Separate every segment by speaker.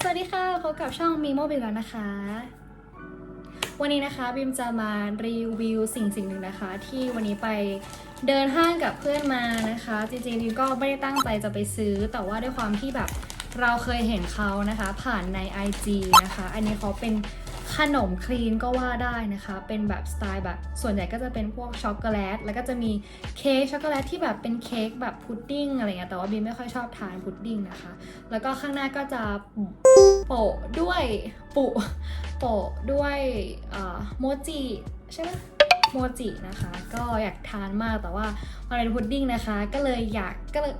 Speaker 1: สวัสดีค่ะพบกับช่องมีโมบิลแล้วนะคะ วันนี้นะคะบิมจะมารีวิวสิ่งสิ่งหนึ่งนะคะ ที่วันนี้ไปเดินห้างกับเพื่อนมานะคะจริงๆบิมก็ไม่ได้ตั้งใจจะไปซื้อ แต่ว่าด้วยความที่แบบเราเคยเห็นเขานะคะ ผ่านใน IG นะคะ อันนี้เขาเป็น ขนมคลีนก็ว่าได้นะคะ เป็นแบบสไตล์แบบ ส่วนใหญ่ก็จะเป็นพวกช็อกโกแลต แล้วก็จะมีเค้กช็อกโกแลตที่แบบเป็นเค้กแบบพุดดิ้งอะไรเงี้ย แต่ว่าบีไม่ค่อยชอบทานพุดดิ้งนะคะ แล้วก็ข้างหน้าก็จะโปะด้วยปุโปะด้วยเอ่อโมจิใช่ไหมโมจินะคะ ก็อยากทานมากแต่ว่ามันเป็นพุดดิ้งนะคะ ก็เลยอยากก็เลย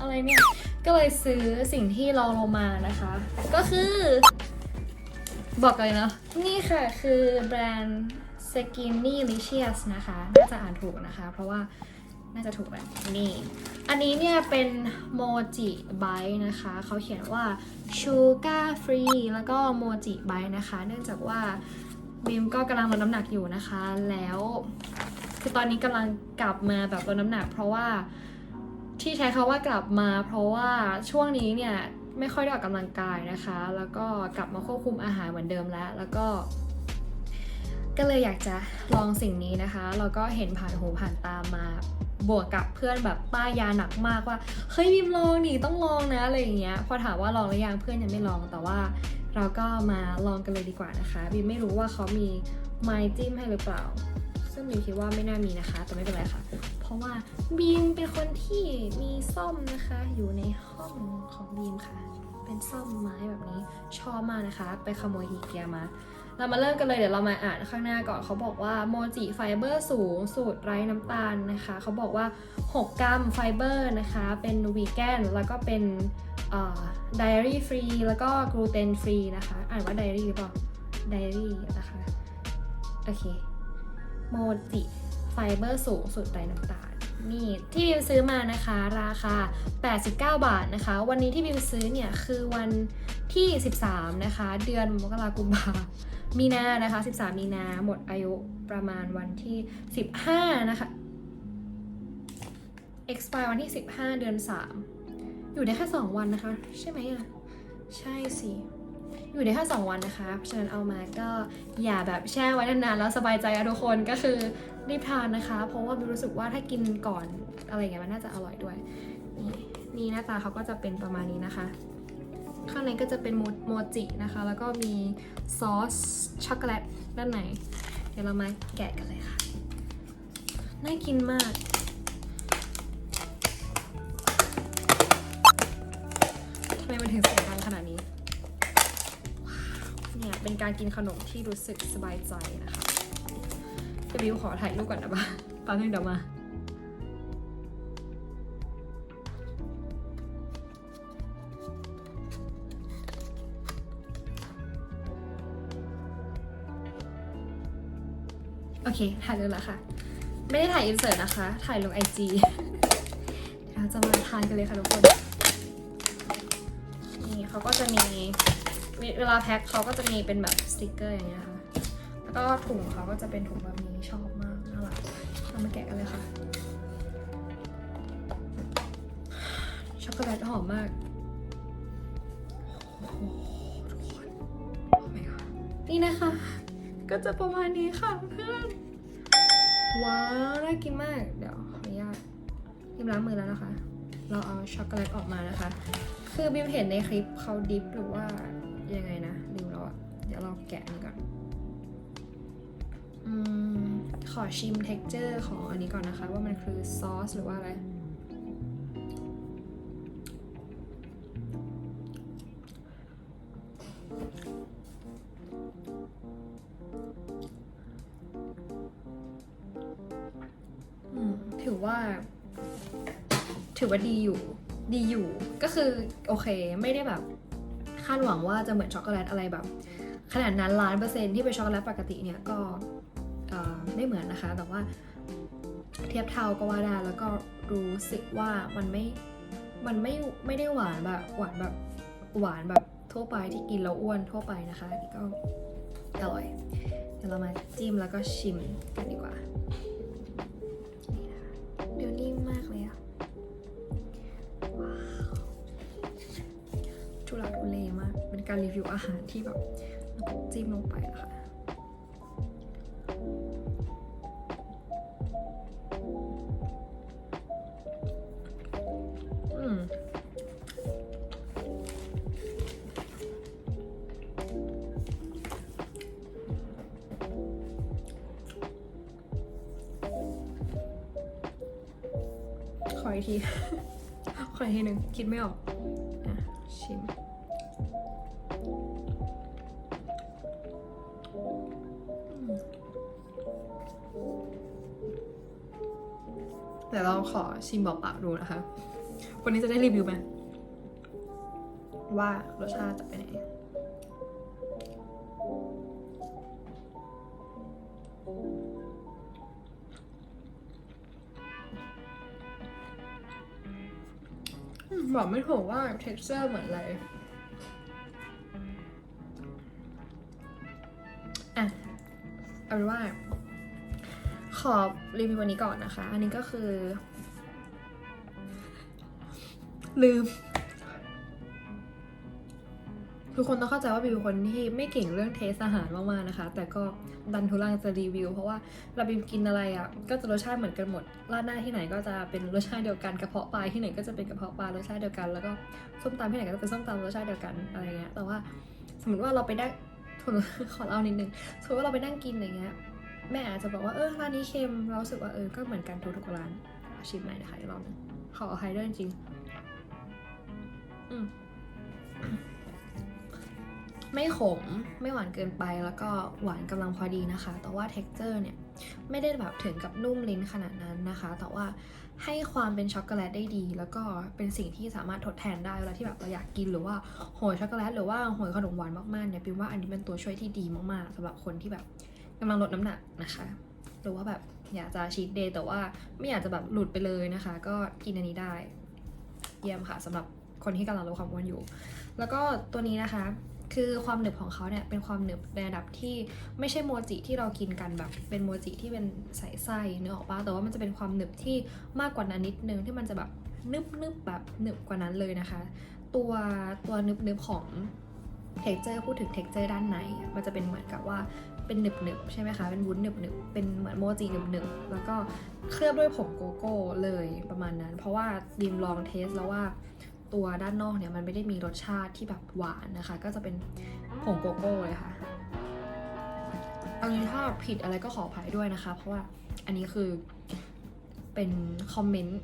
Speaker 1: อะไรเนี่ย ก็เลยซื้อสิ่งที่รองลงมานะคะ ก็คือ บอกกันเลยเนาะนี่ค่ะคือแบรนด์ Skinny Licious นะคะ น่าจะอ่านถูกนะคะ เพราะว่าน่าจะถูกแหละนี่ อันนี้เนี่ยเป็นโมจิไบนะคะ เขาเขียนว่า Sugar Free แล้วก็โมจิไบนะคะ เนื่องจากว่าบีมก็กำลังลดน้ำหนักอยู่นะคะ แล้ว คือตอนนี้กำลังกลับมาแบบลดน้ำหนัก เพราะว่าที่ใช้คาว่ากลับมา เพราะว่าช่วงนี้เนี่ย ไม่ค่อยได้ออกกำลังกายนะคะ แล้วก็กลับมาควบคุมอาหารเหมือนเดิมแล้ว แล้วก็ ก็เลยอยากจะลองสิ่งนี้นะคะแล้วก็เห็นผ่านหูผ่านตามาบวกกับเพื่อนแบบป้ายยาหนักมากว่าเฮ้ยบิมลองดิต้องลองนะอะไรอย่างเงี้ยพอถามว่าลองหรือยังเพื่อนยังไม่ลองแต่ว่า เราก็มาลองกันเลยดีกว่านะคะบิมไม่รู้ว่าเขามีไม้จิ้มให้หรือเปล่า ซึ่งบิมคิดว่าไม่น่ามีนะคะ แต่ไม่เป็นไรค่ะ เพราะว่าบีมเป็นคนที่มีซ่อมนะคะ อยู่ในห้องของบีมค่ะ เป็นซ่อมไม้แบบนี้ชอบมากนะคะ ไปขโมยอีเกียมาเรามาเริ่มกันเลยเดี๋ยวเรามาอ่านข้างหน้าก่อนเขาบอกว่าโมจิไฟเบอร์สูงสูตรไร้น้ำตาลนะคะเขาบอกว่า 6 กรัมไฟเบอร์นะคะ เป็นวีแกนแล้วก็เป็นไดอารี่ฟรีแล้วก็กลูเตนฟรีนะคะ อ่านว่าไดอารี่หรือเปล่าไดอารี่นะคะ โอเค โมจิไฟเบอร์สูงสุดไร้น้ำตาลนี่ที่บิวซื้อมานะคะราคา 89 บาทนะคะ วันนี้ที่บิวซื้อเนี่ยคือวันที่ 13 นะคะ เดือนมกราคมกุมภามีนานะคะ 13 มีนาหมดอายุประมาณวันที่ 15 นะคะ expire วันที่ 15 เดือน 3 อยู่ได้แค่ 2 วันนะคะ ใช่ไหมอะ ใช่สิ อยู่ได้แค่2วันนะคะ เพราะฉะนั้นเอามาก็อย่าแบบแช่ไว้นานๆแล้วสบายใจอะทุกคนก็คือรีบทานนะคะ เพราะว่าบิวรู้สึกว่าถ้ากินก่อนอะไรอย่างเงี้ยมันน่าจะอร่อยด้วย นี่นี่หน้าตาเขาก็จะเป็นประมาณนี้นะคะ ข้างในก็จะเป็นโมโมจินะคะ แล้วก็มีซอสช็อกโกแลตด้านในเดี๋ยวเรามาแกะกันเลยค่ะ น่ากินมากทำไมมันถึงเสียงดังขนาดนี้ เป็นการกินขนมที่รู้สึกสบายใจนะคะเดี๋ยวบิวขอถ่ายรูปก่อนนะบ้าแป๊บนึงเดี๋ยวมาโอเค ถ่ายเลยแล้วค่ะ ไม่ได้ถ่ายอินเสิร์ตนะคะ ถ่ายลงไอจีเดี๋ยวเราจะมาทานกันเลยค่ะทุกคน นี่เขาก็จะมี เวลาแพ็คเขาก็จะมีเป็นแบบสติกเกอร์อย่างเงี้ยค่ะ แล้วก็ถุงเขาก็จะเป็นถุงแบบนี้ชอบมากน่ารักเรามาแกะกันเลยค่ะ ช็อกโกแลตหอมมากนี่นะคะ ก็จะประมาณนี้ค่ะเพื่อน ว้าวน่ากินมาก เดี๋ยวขออนุญาตยิมล้างมือแล้วนะคะ เราเอาช็อกโกแลตออกมานะคะ คือบิมเห็นในคลิปเขาดิฟหรือว่า ยังไงนะลืมแล้วอะเดี๋ยวเราแกะอันนี้ก่อนอืมขอชิม t e x t อร์ของอันนี้ก่อนนะคะ ว่ามันคือซอสหรือว่าอะไร ถือว่า ถือว่าดีอยู่ ดีอยู่ ก็คือ โอเค ไม่ได้แบบ คาดหวังว่าจะเหมือนช็อกโกแลตอะไรแบบ ขนาดนั้นล้านเปอร์เซ็นที่เป็นช็อกโกแลตปกติเนี่ยก็ไม่เหมือนนะคะ แต่ว่าเทียบเท่าก็ว่าได้แล้วก็รู้สึกว่ามันไม่ มันไม่ไม่ได้หวานแบบหวานแบบหวานแบบทั่วไปที่กินแล้วอ้วนทั่วไปนะคะนี่ก็อร่อยเดี๋ยวเรามาจิ้มแล้วก็ชิมกันดีกว่า กากเป็นการรีวิวอาหารที่แบบจิ้มลงไปนะคะอืมขออีกที ขออีกทีหนึ่งคิดไม่ออกอะชิม เดี๋ยวเราขอชิมเปล่าๆดูนะคะ วันนี้จะได้รีวิวไหมว่ารสชาติจะเป็นยังไงบอกไม่ถูกว่า texture เหมือนอะไร อะ เอาเป็นว่า ขอรีวิววันนี้ก่อนนะคะ อันนี้ก็คือ ลืม ทุกคนต้องเข้าใจว่าบิวเป็นคนที่ไม่เก่งเรื่องเทสอาหารมากๆนะคะ แต่ก็ดันทุลังจะรีวิว เพราะว่าเราบิวกินอะไรอะ่ะ ก็จะรสชาติเหมือนกันหมดร้าดหน้าที่ไหนก็จะเป็นรสชาติเดียวกันกระเพาะปลาที่ไหนก็จะเป็นกระเพาะปลารสชาติเดียวกัน แล้วก็ส้มตำที่ไหนก็จะเป็นส้มตำรสชาติเดียวกันอะไรเงี้ย แต่ว่าสมมติว่าเราไปได้ขอเล่านิดนึงสมมติว่าเราไปนั่งกินอย่างเงี้ย แม่อาจจะบอกว่าเออร้านนี้เค็มเราสึกว่าเออก็เหมือนกันทุกๆร้านชิมใหม่นะคะอีกรอบนึงขออภัยด้วยจริงอมไม่ขมไม่หวานเกินไปแล้วก็หวานกำลังพอดีนะคะ แต่ว่า t e x t อร์เนี่ยไม่ได้แบบถึงกับนุ่มลิ้นขนาดนั้นนะคะ แต่ว่าให้ความเป็นช็อกโกแลตได้ดี แล้วก็เป็นสิ่งที่สามารถทดแทนได้เวลาที่แบบเราอยากกินหรือว่าโหยช็อกโกแลตหรือว่าโหยขนมหวานมากๆเนี่ยปิมว่าอันนี้เป็นตัวช่วยที่ดีมากๆสำหรับคนที่แบบ กำลังลดน้ำหนักนะคะ หรือว่าแบบอยากจะชีทเดย์แต่ว่าไม่อยากจะแบบหลุดไปเลยนะคะ ก็กินอันนี้ได้ เยี่ยมค่ะสำหรับคนที่กำลังลดความอ้วนอยู่ แล้วก็ตัวนี้นะคะ คือความหนึบของเขาเนี่ยเป็นความหนึบในระดับที่ไม่ใช่โมจิที่เรากินกันแบบ เป็นโมจิที่เป็นใส่ไส้เนื้อออกปะแต่ว่ามันจะเป็นความหนึบที่มากกว่านั้นนิดนึงที่มันจะแบบนึบนึบๆแบบหนึบกว่านั้นเลยนะคะ ตัวตัวนึบนึบๆของเท็กเจอร์พูดถึงเท็กเจอร์ด้านในมันจะเป็นเหมือนกับว่า เป็นหนึบหนึบใช่ไหมคะเป็นวุ้นหนึบหนึบเป็นเหมือนโมจิหนึบหนึบแล้วก็เคลือบด้วยผงโกโก้เลยประมาณนั้น เพราะว่าดิมลองเทสแล้วว่าตัวด้านนอกเนี่ยมันไม่ได้มีรสชาติที่แบบหวานนะคะ ก็จะเป็นผงโกโก้เลยค่ะอันนี้ถ้าผิดอะไรก็ขออภัยด้วยนะคะ เพราะว่าอันนี้คือเป็นคอมเมนต์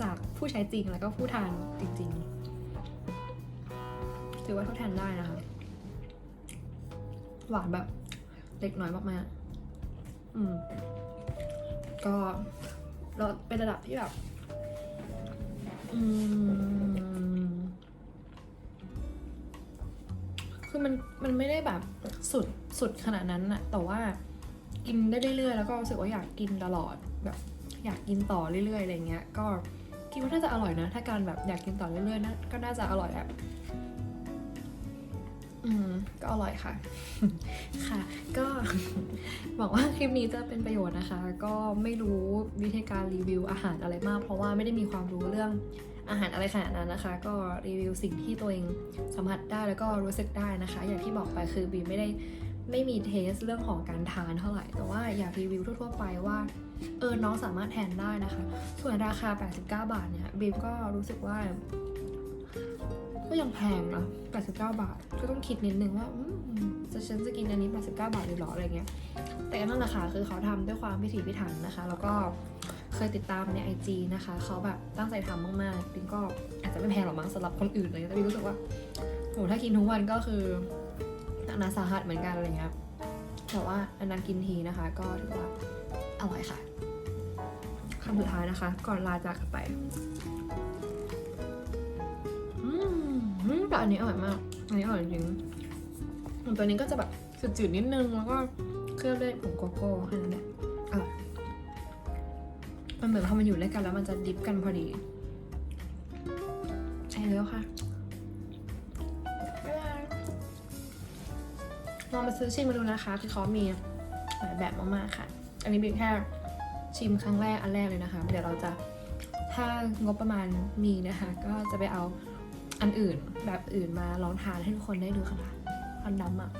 Speaker 1: จากผู้ใช้จริงแล้วก็ผู้ทานจริงๆ ถือว่าทดแทนได้นะคะ หวานแบบ เล็กน้อยมากๆอืม ก็เราเป็นระดับที่แบบ อืม คือมันมันไม่ได้แบบสุดสุดขนาดนั้นอะแต่ว่ากินได้เรื่อยๆ แล้วก็รู้สึกว่าอยากกินตลอดแบบ อยากกินต่อเรื่อยๆอะไรเงี้ย ก็คิดว่าน่าจะอร่อยนะ ถ้าการแบบอยากกินต่อเรื่อยๆนะก็น่าจะอร่อยอะ อืมก็อร่อยค่ะ ค่ะ ก็หวังว่าคลิปนี้จะเป็นประโยชน์นะคะ ก็ไม่รู้วิธีการรีวิวอาหารอะไรมาก เพราะว่าไม่ได้มีความรู้เรื่องอาหารอะไรขนาดนั้นนะคะ ก็รีวิวสิ่งที่ตัวเองสัมผัสได้แล้วก็รู้สึกได้นะคะ อย่างที่บอกไปคือบีไม่ได้ไม่มีเทสเรื่องของการทานเท่าไหร่ แต่ว่าอยากรีวิวทั่วๆไปว่า เออ น้องสามารถแทนได้นะคะ ส่วนราคา 89 บาทเนี่ยบีมก็รู้สึกว่า ก็ยังแพงนะ89 บาท ก็ต้องคิดนิดนึงว่าจะฉันจะกินอันนี้ 89 บาทเลยเหรออะไรเงี้ย แต่นั่นแหละค่ะคือเขาทำด้วยความพิถีพิถันนะคะ แล้วก็เคยติดตามใน IG นะคะ เขาแบบตั้งใจทำมากๆบิงก็อาจจะไม่แพงหรอกมั้งสำหรับคนอื่นเลยแต่บิงรู้สึกว่าโหถ้ากินทุกวันก็คือหนักหนาสาหัสเหมือนกันอะไรเงี้ย แต่ว่าอันานกินทีนะคะ ก็ถือว่าอร่อยค่ะคำสุดท้ายนะคะ ก่อนลาจากกันไป แต่อันนี้อร่อยมาก อันนี้อร่อยจริงตัวนี้ก็จะแบบจืดๆนิดนึงแล้วก็เคลือบด้วยผงโกโก้แค่นั้นแหละอร่อยมันเหมือนพอมันอยู่ด้วยกันแล้วมันจะดิฟกันพอดี ใช่แล้วค่ะบ๊ายบายลองไปซื้อชิมมาดูนะคะ คือเขามีหลายแบบมากๆค่ะ อันนี้เป็นแค่ชิมครั้งแรกอันแรกเลยนะคะ เดี๋ยวเราจะถ้างบประมาณมีนะคะ ก็จะไปเอา อันอื่นแบบอื่นมาลองทานให้ทุกคนได้ดูค่ะควันดำอะ